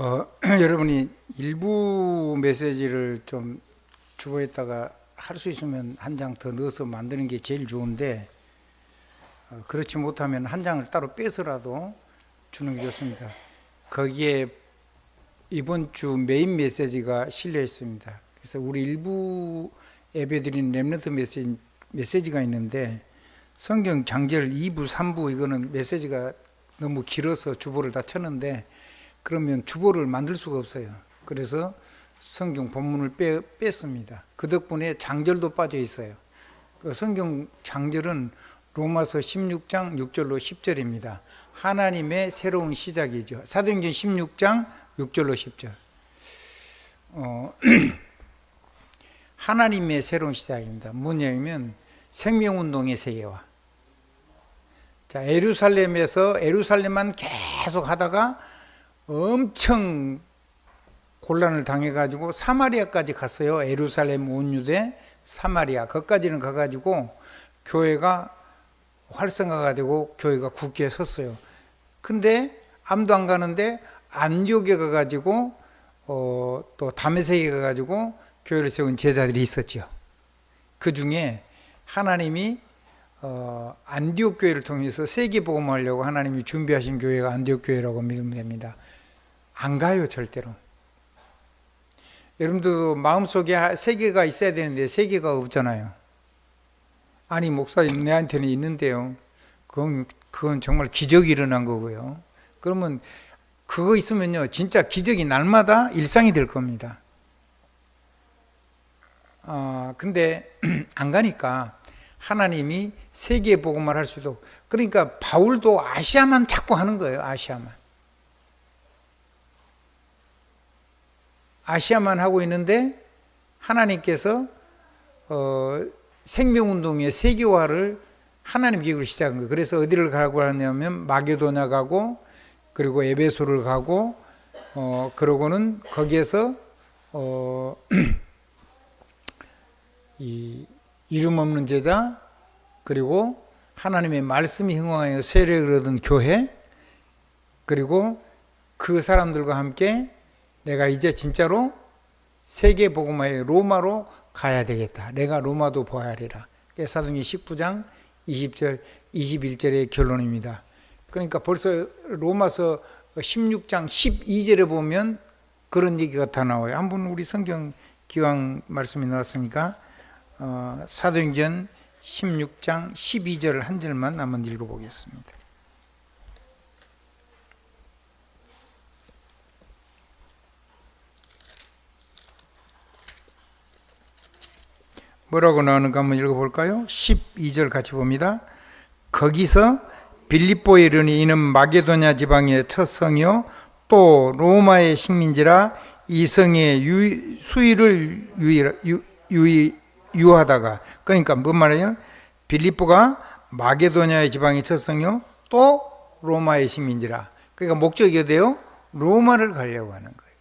어, 여러분이 일부 메시지를 좀 주보에다가 할 수 있으면 한 장 더 넣어서 만드는 게 제일 좋은데 어, 그렇지 못하면 한 장을 따로 빼서라도 주는 게 좋습니다. 거기에 이번 주 메인 메시지가 실려 있습니다. 그래서 우리 일부 예배드린 렘넌트 메시지, 메시지가 있는데 성경 장절 2부, 3부 이거는 메시지가 너무 길어서 주보를 다 쳤는데 그러면 주보를 만들 수가 없어요. 그래서 성경 본문을 빼, 뺐습니다. 그 덕분에 장절도 빠져 있어요. 그 성경 장절은 로마서 16장 6절로 10절입니다. 하나님의 새로운 시작이죠. 사도행전 16장 6절로 10절. 어, 하나님의 새로운 시작입니다. 뭐냐면 생명운동의 세계화. 자, 에루살렘에서 에루살렘만 계속 하다가 엄청 곤란을 당해가지고 사마리아까지 갔어요. 에루살렘 온유대 사마리아. 거기까지는 가가지고 교회가 활성화가 되고 교회가 굳게 섰어요. 근데 아무도 안 가는데 안디옥에 가가지고 어, 또 다메섹에 가가지고 교회를 세운 제자들이 있었죠. 그 중에 하나님이 어, 안디옥 교회를 통해서 세계 복음하려고 하나님이 준비하신 교회가 안디옥 교회라고 믿으면 됩니다. 안 가요 절대로. 여러분들도 마음속에 세계가 있어야 되는데 세계가 없잖아요. 아니 목사님 내한테는 있는데요. 그건 그건 정말 기적이 일어난 거고요. 그러면 그거 있으면요 진짜 기적이 날마다 일상이 될 겁니다. 아 근데 안 가니까 하나님이 세계 복음을 할 수도 그러니까 바울도 아시아만 자꾸 하는 거예요. 아시아만. 아시아만 하고 있는데 하나님께서 어, 생명운동의 세계화를 하나님 계획으로 시작한 거예요. 그래서 어디를 가라고 하냐면 마게도냐 가고 그리고 에베소를 가고 어 그러고는 거기에서 어 이 이름 없는 제자 그리고 하나님의 말씀이 흥황하여 세례를 얻은 교회 그리고 그 사람들과 함께 내가 이제 진짜로 세계 복음화의 로마로 가야 되겠다. 내가 로마도 보아야 하리라. 사도행전 19장 20절 21절의 결론입니다. 그러니까 벌써 로마서 16장 12절에 보면 그런 얘기가 다 나와요. 한번 우리 성경 기왕 말씀이 나왔으니까 어, 사도행전 16장 12절 한 절만 한번 읽어보겠습니다. 뭐라고 나오는가 한번 읽어볼까요? 12절 같이 봅니다. 거기서 빌립보에 이르니 이는 마게도냐 지방의 첫 성이요 또 로마의 식민지라 이 성의 유, 수위를 유의, 유, 유의, 유하다가 그러니까 뭔 말이에요? 빌립보가 마게도냐의 지방의 첫 성이요 또 로마의 식민지라 그러니까 목적이 어디요? 로마를 가려고 하는 거예요.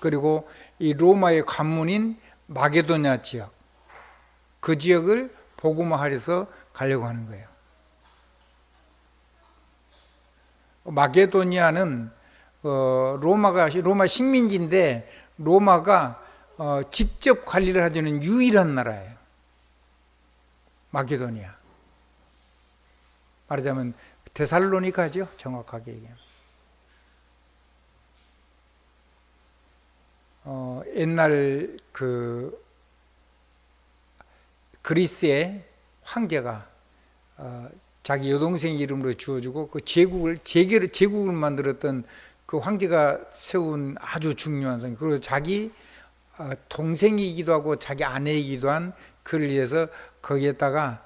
그리고 이 로마의 관문인 마게도냐 지역 그 지역을 복음화해서 가려고 하는 거예요. 마게도니아는 어, 로마가 로마 식민지인데 로마가 어, 직접 관리를 하지는 유일한 나라예요. 마게도니아. 말하자면 데살로니카죠. 정확하게 얘기하면. 어, 옛날 그 그리스의 황제가 어, 자기 여동생 이름으로 주어주고 그 제국을 제계를 제국을 만들었던 그 황제가 세운 아주 중요한 성 그리고 자기 어, 동생이기도 하고 자기 아내이기도 한 그를 위해서 거기에다가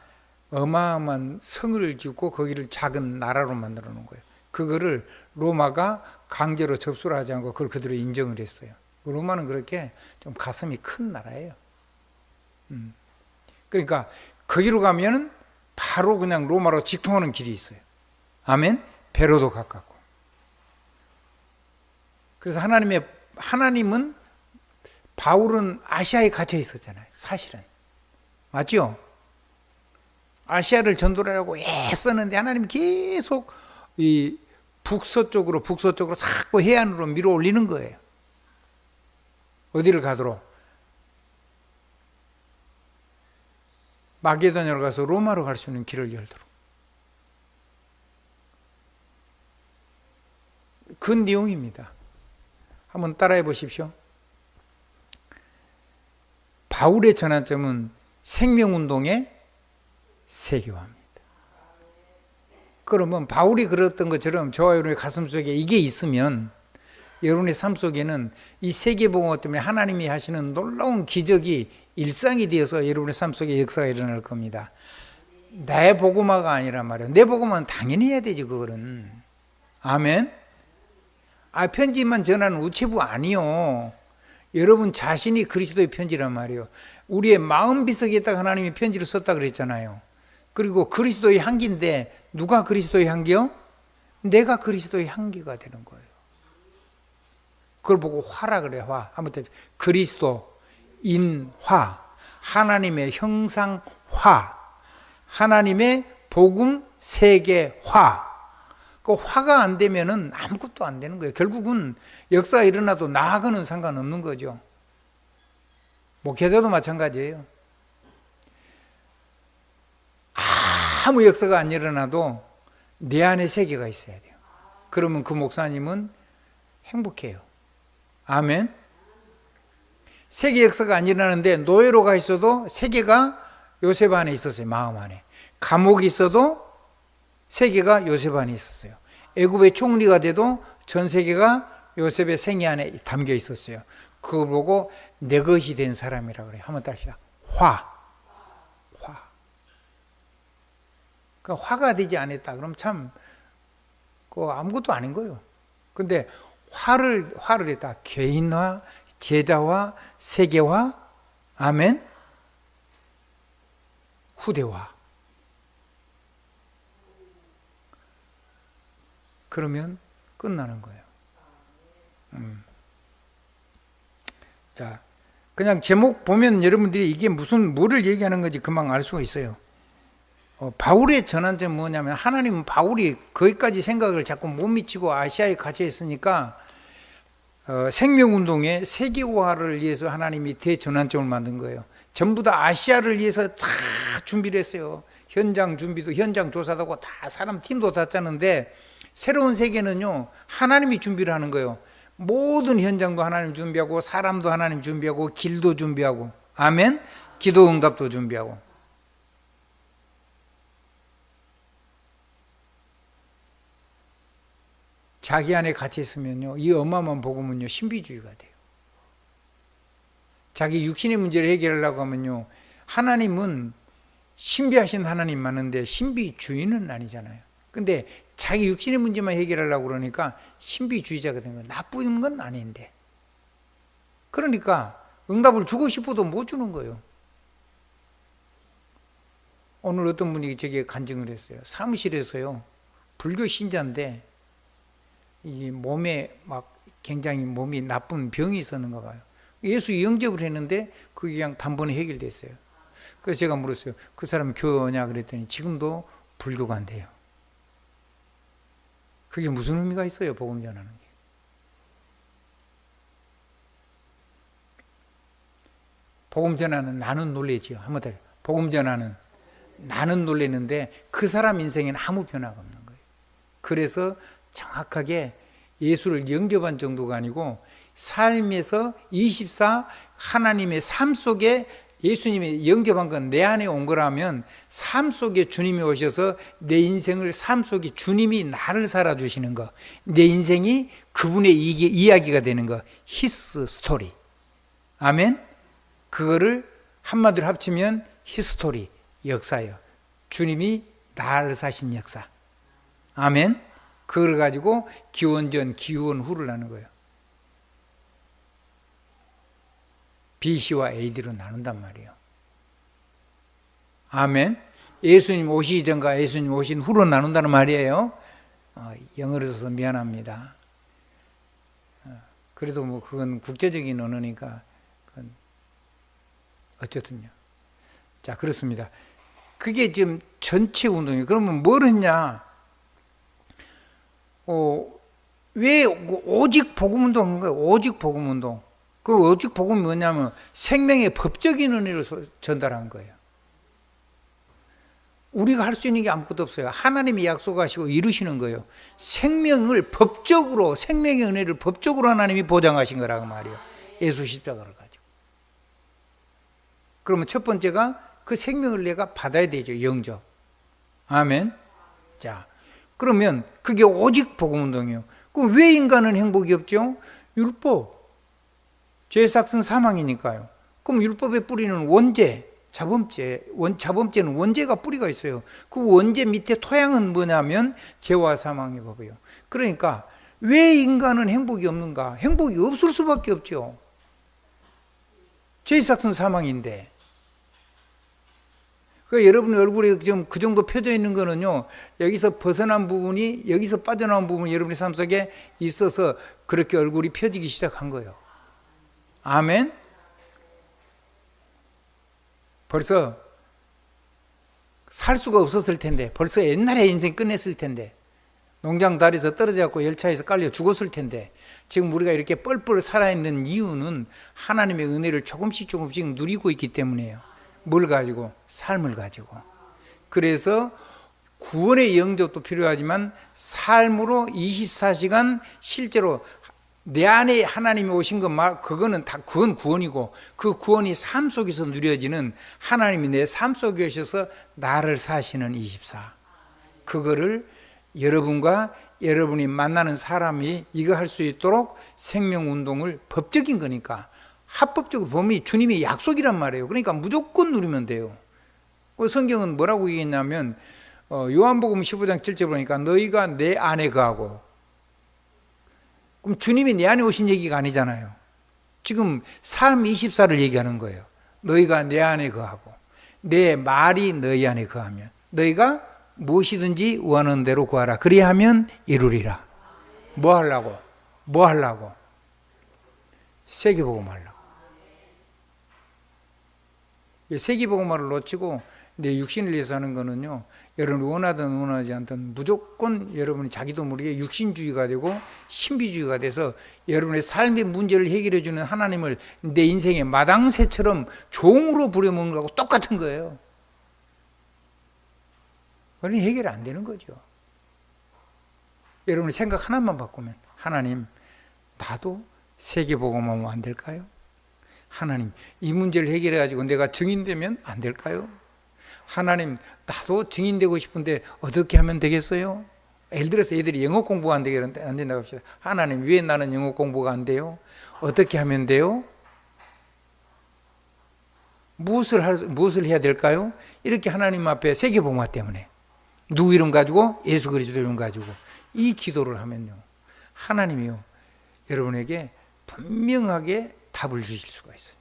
어마어마한 성을 짓고 거기를 작은 나라로 만들어 놓은 거예요. 그거를 로마가 강제로 접수를 하지 않고 그걸 그대로 인정을 했어요. 로마는 그렇게 좀 가슴이 큰 나라예요. 음. 그러니까 거기로 가면은 바로 그냥 로마로 직통하는 길이 있어요. 아멘. 배로도 가깝고. 그래서 하나님의 하나님은 바울은 아시아에 갇혀 있었잖아요. 사실은 맞죠? 아시아를 전도하려고 애썼는데 하나님 계속 이 북서쪽으로 북서쪽으로 자꾸 해안으로 밀어 올리는 거예요. 어디를 가도록? 마게도냐로 가서 로마로 갈 수 있는 길을 열도록. 그 내용입니다. 한번 따라해 보십시오. 바울의 전환점은 생명운동의 세계화입니다. 그러면 바울이 그랬던 것처럼 저와 여러분의 가슴 속에 이게 있으면 여러분의 삶 속에는 이 세계복음 때문에 하나님이 하시는 놀라운 기적이 일상이 되어서 여러분의 삶 속에 역사가 일어날 겁니다. 내 복음화가 아니란 말이에요. 내 복음은 당연히 해야 되지 그거는. 아멘. 아 편지만 전하는 우체부 아니요. 여러분 자신이 그리스도의 편지란 말이에요. 우리의 마음 비석에다가 하나님이 편지를 썼다 그랬잖아요. 그리고 그리스도의 향기인데 누가 그리스도의 향기요? 내가 그리스도의 향기가 되는 거예요. 그걸 보고 화라 그래 화. 더 그리스도 인화 하나님의 형상화 하나님의 복음 세계화 그 화가 안 되면은 아무것도 안 되는 거예요. 결국은 역사가 일어나도 나하고는 상관없는 거죠. 목회자도 마찬가지예요. 아무 역사가 안 일어나도 내 안에 세계가 있어야 돼요. 그러면 그 목사님은 행복해요. 아멘. 세계 역사가 안 일어나는데 노예로 가 있어도 세계가 요셉 안에 있었어요. 마음 안에. 감옥이 있어도 세계가 요셉 안에 있었어요. 애굽의 총리가 돼도 전 세계가 요셉의 생애 안에 담겨 있었어요. 그걸 보고 내 것이 된 사람이라고 그래요. 한번 따릅시다. 화. 화. 그 화가 되지 않았다. 그럼 참, 그 아무것도 아닌 거예요. 근데 화를, 화를 했다. 개인화, 제자화, 세계화, 아멘. 후대화. 그러면 끝나는 거예요. 음. 자, 그냥 제목 보면 여러분들이 이게 무슨 뭐를 얘기하는 건지 금방 알 수가 있어요. 어, 바울의 전환점 뭐냐면 하나님은 바울이 거기까지 생각을 자꾸 못 미치고 아시아에 갇혀 있으니까 어, 생명운동의 세계화를 위해서 하나님이 대전환점을 만든 거예요. 전부 다 아시아를 위해서 다 준비를 했어요. 현장 준비도 현장 조사도 하고 다 사람 팀도 다 짜는데 새로운 세계는요 하나님이 준비를 하는 거예요. 모든 현장도 하나님 준비하고 사람도 하나님 준비하고 길도 준비하고 아멘. 기도 응답도 준비하고 자기 안에 갇혀 있으면요 이 어마어마한 복음은요 신비주의가 돼요. 자기 육신의 문제를 해결하려고 하면요 하나님은 신비하신 하나님 맞는데 신비주의는 아니잖아요. 근데 자기 육신의 문제만 해결하려고 그러니까 신비주의자가 된 거예요. 나쁜 건 아닌데. 그러니까 응답을 주고 싶어도 못 주는 거예요. 오늘 어떤 분이 저게 간증을 했어요. 사무실에서요. 불교 신자인데 이 몸에 막 굉장히 몸이 나쁜 병이 있었는가 봐요. 예수 영접을 했는데 그게 그냥 단번에 해결됐어요. 그래서 제가 물었어요. 그 사람 교냐 그랬더니 지금도 불교가 안 돼요. 그게 무슨 의미가 있어요? 복음 전하는 게. 복음 전하는 나는 놀래지요. 한번 더. 복음 전하는 나는 놀래는데 그 사람 인생에는 아무 변화가 없는 거예요. 그래서 정확하게 예수를 영접한 정도가 아니고 삶에서 24 하나님의 삶 속에 예수님이 영접한 건 내 안에 온 거라면 삶 속에 주님이 오셔서 내 인생을 삶 속에 주님이 나를 살아주시는 거, 내 인생이 그분의 이야기가 되는 거, 히스 스토리. 아멘? 그거를 한마디로 합치면 히스토리, 역사요. 주님이 나를 사신 역사. 아멘? 그걸 가지고 기원 전, 기원 후를 하는 거예요. BC와 AD로 나눈단 말이에요. 아멘. 예수님 오시기 전과 예수님 오신 후로 나눈다는 말이에요. 어, 영어로 써서 미안합니다. 어, 그래도 뭐 그건 국제적인 언어니까 그건 어쨌든요. 자 그렇습니다. 그게 지금 전체 운동이에요. 그러면 뭘 했냐? 어, 왜 오직 복음 운동한 거예요? 오직 복음 운동. 그 오직 복음이 뭐냐면 생명의 법적인 은혜를 소- 전달한 거예요. 우리가 할 수 있는 게 아무것도 없어요. 하나님이 약속하시고 이루시는 거예요. 생명을 법적으로 생명의 은혜를 법적으로 하나님이 보장하신 거라고 말이에요. 예수 십자가를 가지고. 그러면 첫 번째가 그 생명을 내가 받아야 되죠. 영접. 아멘. 자, 그러면 그게 오직 복음 운동이에요. 그럼 왜 인간은 행복이 없죠? 율법. 죄삭은 사망이니까요. 그럼 율법의 뿌리는 원죄, 자범죄. 원, 자범죄는 원죄가 뿌리가 있어요. 그 원죄 밑에 토양은 뭐냐면 죄와 사망의 법이에요. 그러니까 왜 인간은 행복이 없는가? 행복이 없을 수밖에 없죠. 죄삭은 사망인데. 그 여러분 얼굴에 좀그 정도 펴져 있는 거는요, 여기서 벗어난 부분이, 여기서 빠져나온 부분이 여러분의 삶 속에 있어서 그렇게 얼굴이 펴지기 시작한 거예요. 아멘? 벌써 살 수가 없었을 텐데, 벌써 옛날에 인생 끝냈을 텐데, 농장 다리에서 떨어져갖고 열차에서 깔려 죽었을 텐데, 지금 우리가 이렇게 뻘뻘 살아있는 이유는 하나님의 은혜를 조금씩 조금씩 누리고 있기 때문이에요. 뭘 가지고? 삶을 가지고. 그래서 구원의 영접도 필요하지만 삶으로 24시간 실제로 내 안에 하나님이 오신 것, 마- 그거는 다, 그건 구원이고, 그 구원이 삶 속에서 누려지는 하나님이 내 삶 속에 오셔서 나를 사시는 24. 그거를 여러분과 여러분이 만나는 사람이 이거 할 수 있도록 생명 운동을 법적인 거니까 합법적으로 보면 주님의 약속이란 말이에요. 그러니까 무조건 누리면 돼요. 그 성경은 뭐라고 얘기했냐면 어, 요한복음 15장 7절 보니까 너희가 내 안에 거하고 그럼 주님이 내 안에 오신 얘기가 아니잖아요. 지금 삶 24를 얘기하는 거예요. 너희가 내 안에 거하고 내 말이 너희 안에 거하면 너희가 무엇이든지 원하는 대로 구하라. 그리하면 이루리라. 뭐 하려고? 뭐 하려고? 세계복음 하려고. 이 세계복음화를 놓치고 내 육신을 위해서 하는 거는요. 여러분이 원하든 원하지 않든 무조건 여러분이 자기도 모르게 육신주의가 되고 신비주의가 돼서 여러분의 삶의 문제를 해결해 주는 하나님을 내 인생의 마당새처럼 종으로 부려먹는 거하고 똑같은 거예요. 그러니 해결이 안 되는 거죠. 여러분의 생각 하나만 바꾸면 하나님 나도 세계복음하면 안 될까요? 하나님 이 문제를 해결해 가지고 내가 증인되면 안 될까요? 하나님 나도 증인되고 싶은데 어떻게 하면 되겠어요? 예를 들어서 애들이 영어 공부가 안 되겠는데 안 된다고 합시다. 하나님 왜 나는 영어 공부가 안 돼요? 어떻게 하면 돼요? 무엇을 할, 무엇을 해야 될까요? 이렇게 하나님 앞에 세계복음화 때문에 누구 이름 가지고 예수 그리스도 이름 가지고 이 기도를 하면요 하나님이요 여러분에게 분명하게 답을 주실 수가 있어요.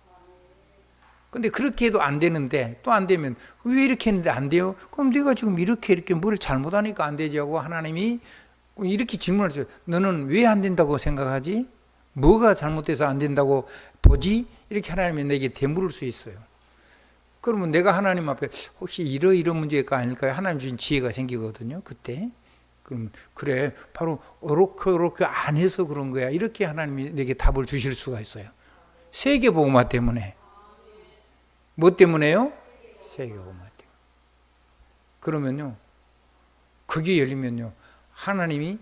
근데 그렇게 해도 안 되는데 또 안 되면 왜 이렇게 했는데 안 돼요? 그럼 내가 지금 이렇게 이렇게 뭘 잘못하니까 안 되지 하고 하나님이 이렇게 질문하세요. 너는 왜 안 된다고 생각하지? 뭐가 잘못돼서 안 된다고 보지? 이렇게 하나님이 내게 되물을 수 있어요. 그러면 내가 하나님 앞에 혹시 이러이러 문제가 아닐까요? 하나님 주신 지혜가 생기거든요. 그때. 그럼 그래 바로 어렇게 어렇게 안 해서 그런 거야. 이렇게 하나님이 내게 답을 주실 수가 있어요. 세계 복음화 때문에. 뭐 때문에요? 세계 복음화 때문에. 그러면요. 그게 열리면요. 하나님이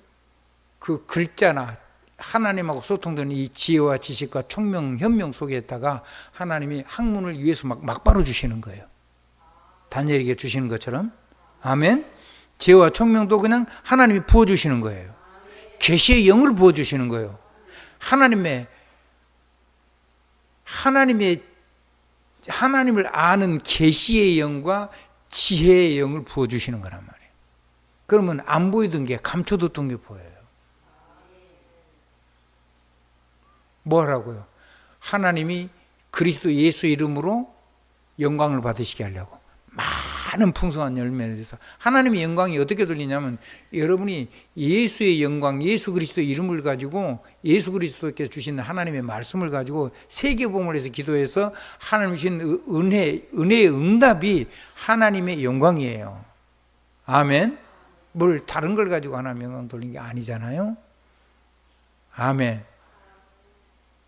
그 글자나 하나님하고 소통되는 이 지혜와 지식과 총명, 현명 속에다가 하나님이 학문을 위해서 막, 막 바로 주시는 거예요. 다니엘에게 주시는 것처럼. 아멘. 지혜와 총명도 그냥 하나님이 부어주시는 거예요. 계시의 영을 부어주시는 거예요. 하나님의, 하나님의, 하나님을 아는 계시의 영과 지혜의 영을 부어 주시는 거란 말이에요. 그러면 안 보이던 게 감춰뒀던 게 보여요. 뭐라고요? 하나님이 그리스도 예수 이름으로 영광을 받으시게 하려고 많은 풍성한 열매를 내서 하나님의 영광이 어떻게 들리냐면 여러분이 예수의 영광, 예수 그리스도 이름을 가지고 예수 그리스도께 주시는 하나님의 말씀을 가지고 세계봉을 해서 기도해서 하나님 주신 은혜, 은혜의 응답이 하나님의 영광이에요. 아멘. 뭘 다른 걸 가지고 하나님 영광 돌린 게 아니잖아요. 아멘.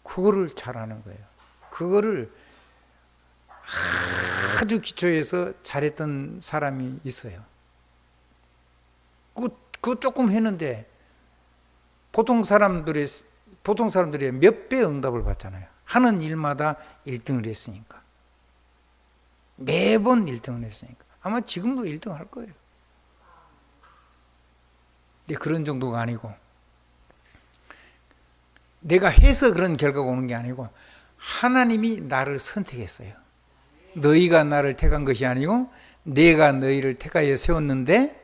그거를 잘하는 거예요. 그거를 아주 기초에서 잘했던 사람이 있어요. 그, 그 조금 했는데 보통 사람들의 보통 사람들이 몇 배 응답을 받잖아요. 하는 일마다 1등을 했으니까. 매번 1등을 했으니까. 아마 지금도 1등 할 거예요. 근데 그런 정도가 아니고 내가 해서 그런 결과가 오는 게 아니고 하나님이 나를 선택했어요. 너희가 나를 택한 것이 아니고 내가 너희를 택하여 세웠는데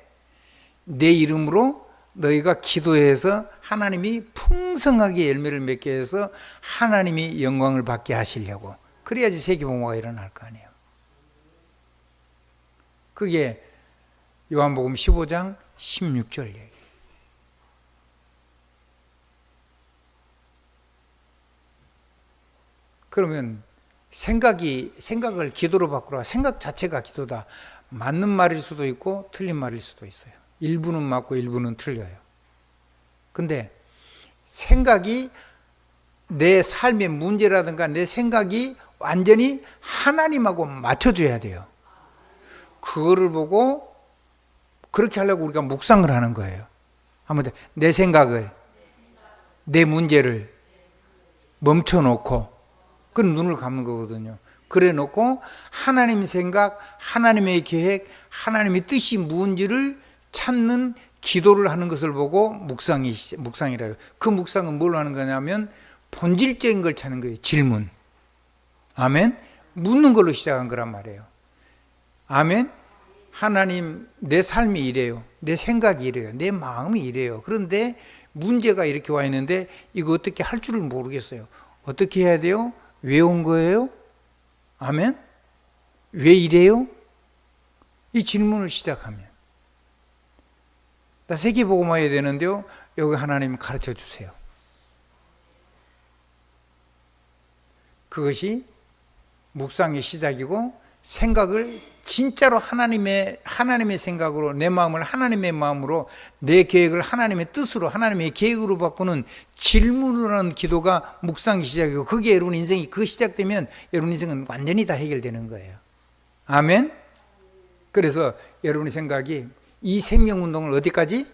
내 이름으로 너희가 기도해서 하나님이 풍성하게 열매를 맺게 해서 하나님이 영광을 받게 하시려고 그래야지 세계복음화가 일어날 거 아니에요. 그게 요한복음 15장 16절 얘기. 그러면 생각이 생각을 기도로 바꾸라. 생각 자체가 기도다. 맞는 말일 수도 있고 틀린 말일 수도 있어요. 일부는 맞고 일부는 틀려요. 근데 생각이 내 삶의 문제라든가 내 생각이 완전히 하나님하고 맞춰줘야 돼요. 그거를 보고 그렇게 하려고 우리가 묵상을 하는 거예요. 아무튼 내 생각을 내 문제를 멈춰놓고 그 눈을 감는 거거든요. 그래 놓고 하나님 생각, 하나님의 계획, 하나님의 뜻이 뭔지를 찾는 기도를 하는 것을 보고 묵상이 묵상이라 해요. 그 묵상은 뭘 하는 거냐면 본질적인 걸 찾는 거예요. 질문. 아멘. 묻는 걸로 시작한 거란 말이에요. 아멘. 하나님, 내 삶이 이래요. 내 생각이 이래요. 내 마음이 이래요. 그런데 문제가 이렇게 와 있는데 이거 어떻게 할 줄을 모르겠어요. 어떻게 해야 돼요? 왜 온 거예요? 아멘? 왜 이래요? 이 질문을 시작하면 나 세계복음화해야 되는데요. 여기 하나님 가르쳐 주세요. 그것이 묵상의 시작이고 생각을 진짜로 하나님의 하나님의 생각으로 내 마음을 하나님의 마음으로 내 계획을 하나님의 뜻으로 하나님의 계획으로 바꾸는 질문을 하는 기도가 묵상의 시작이고 그게 여러분 인생이 그 시작되면 여러분 인생은 완전히 다 해결되는 거예요. 아멘. 그래서 여러분의 생각이 이 생명 운동을 어디까지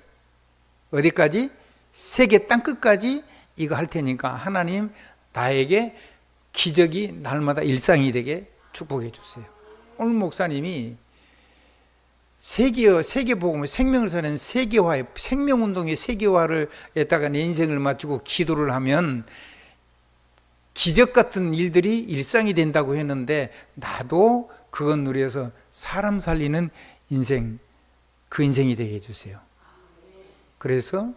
어디까지 세계 땅 끝까지 이거 할 테니까 하나님 나에게 기적이 날마다 일상이 되게 축복해 주세요. 오늘 목사님이 세계 세계 복음을 생명을 사는 세계화의 생명 운동의 세계화를 에다가 내 인생을 맞추고 기도를 하면 기적 같은 일들이 일상이 된다고 했는데 나도 그건 누려서 사람 살리는 인생 그 인생이 되게 해주세요. 그래서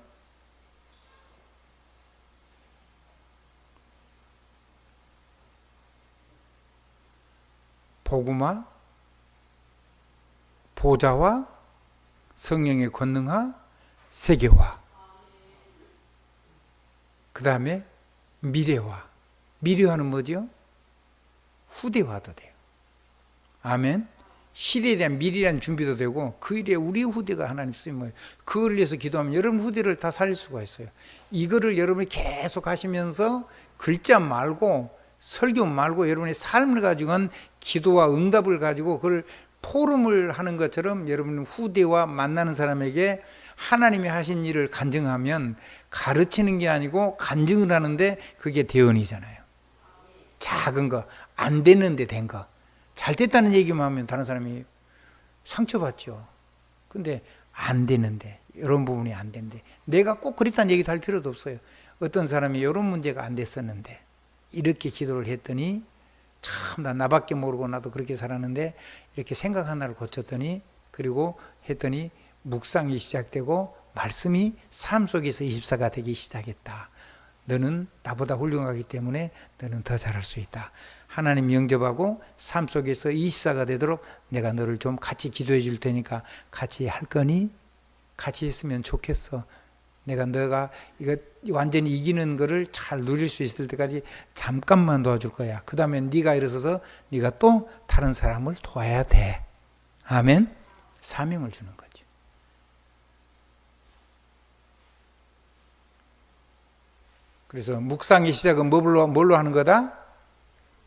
복음화, 보좌화, 성령의 권능화, 세계화. 그 다음에 미래화. 미래화는 뭐죠? 후대화도 돼요. 아멘. 시대에 대한 미래라는 준비도 되고 그 일에 우리 후대가 하나님 쓰면 그걸 위해서 기도하면 여러분 후대를 다 살릴 수가 있어요. 이거를 여러분이 계속 하시면서 글자 말고 설교 말고 여러분의 삶을 가지고는 기도와 응답을 가지고 그걸 포럼을 하는 것처럼 여러분 후대와 만나는 사람에게 하나님이 하신 일을 간증하면 가르치는 게 아니고 간증을 하는데 그게 대언이잖아요. 작은 거, 안 되는데 된 거. 잘 됐다는 얘기만 하면 다른 사람이 상처받죠. 근데 안 되는데, 이런 부분이 안 되는데, 내가 꼭 그랬다는 얘기도 할 필요도 없어요. 어떤 사람이 이런 문제가 안 됐었는데, 이렇게 기도를 했더니, 참, 나 나밖에 모르고 나도 그렇게 살았는데, 이렇게 생각 하나를 고쳤더니, 그리고 했더니, 묵상이 시작되고, 말씀이 삶 속에서 24가 되기 시작했다. 너는 나보다 훌륭하기 때문에 너는 더 잘할 수 있다. 하나님 영접하고 삶 속에서 24가 되도록 내가 너를 좀 같이 기도해 줄 테니까 같이 할 거니? 같이 있으면 좋겠어. 내가 너가 이거 완전히 이기는 거를 잘 누릴 수 있을 때까지 잠깐만 도와줄 거야. 그 다음에 네가 일어서서 네가 또 다른 사람을 도와야 돼. 아멘. 사명을 주는 거죠. 그래서 묵상의 시작은 뭐 뭘로, 뭘로 하는 거다?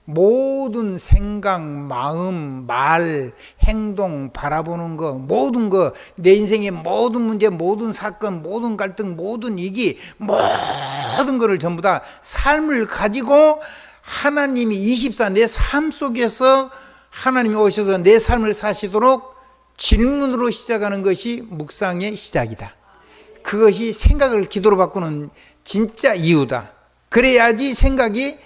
모든 생각, 마음, 말, 행동, 바라보는 거, 모든 거, 내 인생의 모든 문제, 모든 사건, 모든 갈등, 모든 위기, 모든 거를 전부 다 삶을 가지고 하나님이 24 내 삶 속에서 하나님이 오셔서 내 삶을 사시도록 질문으로 시작하는 것이 묵상의 시작이다. 그것이 생각을 기도로 바꾸는 진짜 이유다. 그래야지 생각이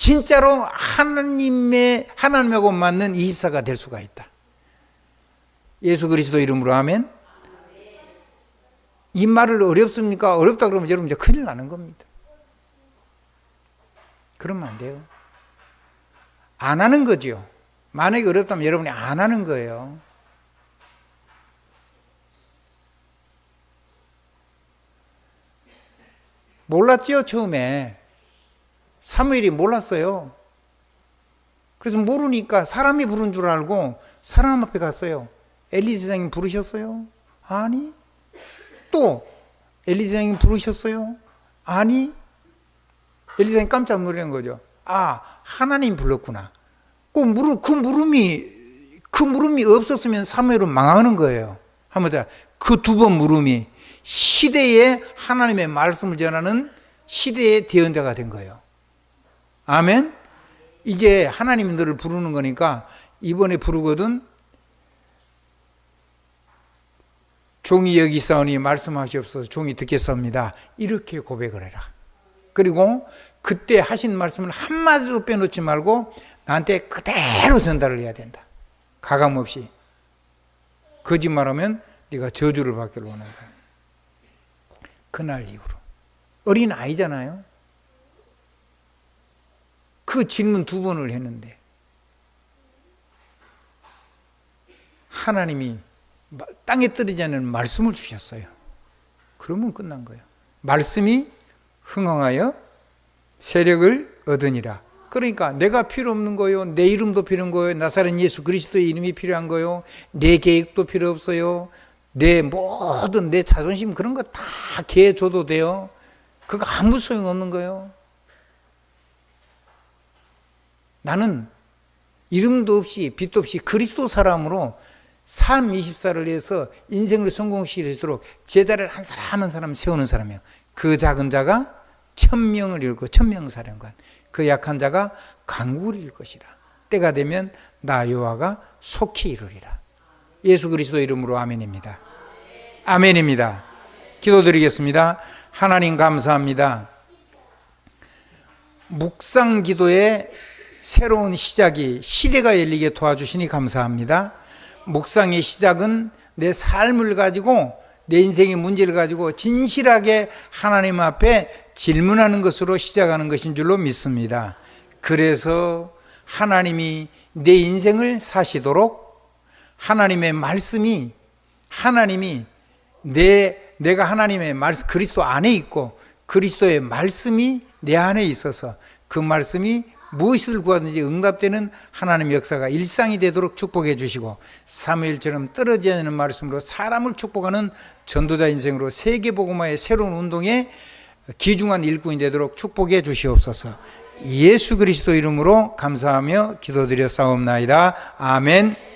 진짜로 하나님의 하나님하고 맞는 24가 될 수가 있다. 예수 그리스도 이름으로 하면 이 말을 어렵습니까? 어렵다 그러면 여러분 이제 큰일 나는 겁니다. 그러면 안 돼요. 안 하는 거죠. 만약에 어렵다면 여러분이 안 하는 거예요. 몰랐지요, 처음에. 사무엘이 몰랐어요. 그래서 모르니까 사람이 부른 줄 알고 사람 앞에 갔어요. 엘리사장님 부르셨어요? 아니. 또 엘리사장님 부르셨어요? 아니. 엘리사장님 깜짝 놀란 거죠. 아, 하나님 불렀구나. 그 물음, 그 물음이 그 물음이 없었으면 사무엘은 망하는 거예요. 한번 그두 번 물음이 시대에 하나님의 말씀을 전하는 시대의 대언자가 된 거예요. 아멘. 이제 하나님이 너를 부르는 거니까 이번에 부르거든 종이 여기 있사오니 말씀하시옵소서 종이 듣겠습니다. 이렇게 고백을 해라. 그리고 그때 하신 말씀을 한마디도 빼놓지 말고 나한테 그대로 전달을 해야 된다. 가감 없이. 거짓말하면 네가 저주를 받기를 원한다. 그날 이후로 어린 아이잖아요. 그 질문 두 번을 했는데 하나님이 땅에 떨어지지 않는 말씀을 주셨어요. 그러면 끝난 거예요. 말씀이 흥황하여 세력을 얻으니라. 그러니까 내가 필요 없는 거요. 내 이름도 필요 없는 거요. 나사렛 예수 그리스도의 이름이 필요한 거요. 내 계획도 필요 없어요. 내 모든 내 자존심 그런 거 다 개 줘도 돼요. 그거 아무 소용 없는 거예요. 나는 이름도 없이 빛도 없이 그리스도 사람으로 삶 24를 위해서 인생을 성공시키도록 제자를 한 사람 한 사람 세우는 사람이에요. 그 작은 자가 천명을 잃고 천명사령관 그 약한 자가 강국을 잃을 것이라. 때가 되면 나 여호와가 속히 이루리라. 예수 그리스도 이름으로 아멘입니다. 아멘입니다. 기도드리겠습니다. 하나님 감사합니다. 묵상 기도의 새로운 시작이 시대가 열리게 도와주시니 감사합니다 묵상의 시작은 내 삶을 가지고 내 인생의 문제를 가지고 진실하게 하나님 앞에 질문하는 것으로 시작하는 것인 줄로 믿습니다. 그래서 하나님이 내 인생을 사시도록 하나님의 말씀이 하나님이 내 내가 하나님의 말씀 그리스도 안에 있고 그리스도의 말씀이 내 안에 있어서 그 말씀이 무엇을 구하든지 응답되는 하나님의 역사가 일상이 되도록 축복해 주시고 사무엘처럼 떨어지지 않는 말씀으로 사람을 축복하는 전도자 인생으로 세계 복음화의 새로운 운동에 기중한 일꾼이 되도록 축복해 주시옵소서 예수 그리스도 이름으로 감사하며 기도드려 싸움나이다. 아멘.